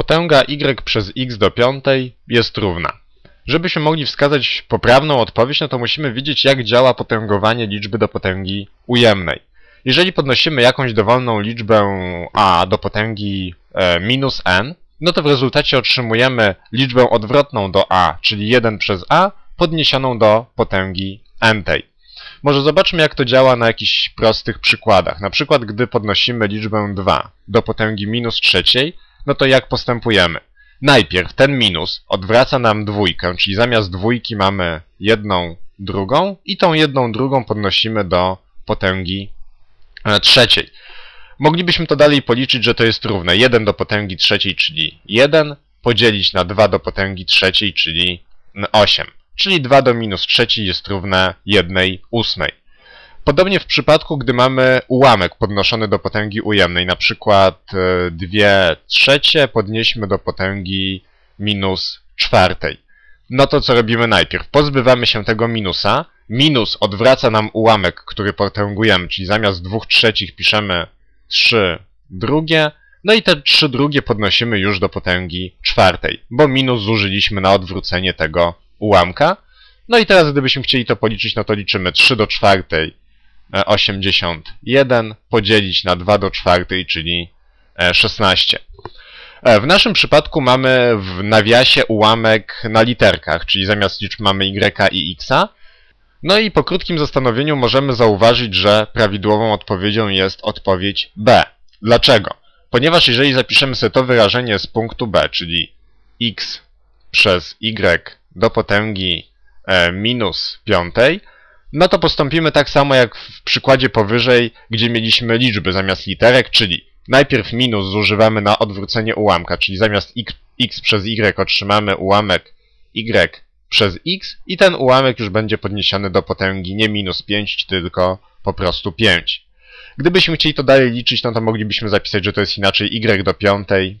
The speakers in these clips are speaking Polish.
Potęga y przez x do piątej jest równa. Żebyśmy mogli wskazać poprawną odpowiedź, no to musimy wiedzieć, jak działa potęgowanie liczby do potęgi ujemnej. Jeżeli podnosimy jakąś dowolną liczbę a do potęgi e, minus n, no to w rezultacie otrzymujemy liczbę odwrotną do a, czyli 1 przez a, podniesioną do potęgi n tej. Może zobaczmy, jak to działa na jakichś prostych przykładach. Na przykład, gdy podnosimy liczbę 2 do potęgi minus trzeciej, no to jak postępujemy? Najpierw ten minus odwraca nam dwójkę, czyli zamiast dwójki mamy jedną drugą i tą jedną drugą podnosimy do potęgi e, trzeciej. Moglibyśmy to dalej policzyć, że to jest równe 1 do potęgi trzeciej, czyli 1, podzielić na 2 do potęgi trzeciej, czyli 8. Czyli 2 do minus trzeciej jest równe 1 ósmej. Podobnie w przypadku, gdy mamy ułamek podnoszony do potęgi ujemnej, na przykład 2 e, trzecie podnieśmy do potęgi minus czwartej. No to co robimy najpierw? Pozbywamy się tego minusa. Minus odwraca nam ułamek, który potęgujemy, czyli zamiast 2 trzecich piszemy 3 drugie. No i te 3 drugie podnosimy już do potęgi czwartej, bo minus zużyliśmy na odwrócenie tego ułamka. No i teraz gdybyśmy chcieli to policzyć, no to liczymy 3 do czwartej 81 podzielić na 2 do czwartej, czyli 16. E, e, w naszym przypadku mamy w nawiasie ułamek na literkach, czyli zamiast liczb mamy y i x. No i po krótkim zastanowieniu możemy zauważyć, że prawidłową odpowiedzią jest odpowiedź B. Dlaczego? Ponieważ jeżeli zapiszemy sobie to wyrażenie z punktu B, czyli x przez y do potęgi e, minus piątej, no to postąpimy tak samo jak w przykładzie powyżej, gdzie mieliśmy liczby zamiast literek, czyli najpierw minus zużywamy na odwrócenie ułamka, czyli zamiast x, przez y otrzymamy ułamek y przez x i ten ułamek już będzie podniesiony do potęgi nie minus 5, tylko po prostu 5. Gdybyśmy chcieli to dalej liczyć, no to moglibyśmy zapisać, że to jest inaczej y do piątej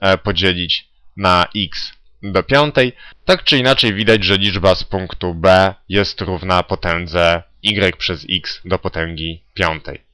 e, podzielić na x do piątej. Tak czy inaczej widać, że liczba z punktu B jest równa potędze y przez x do potęgi piątej.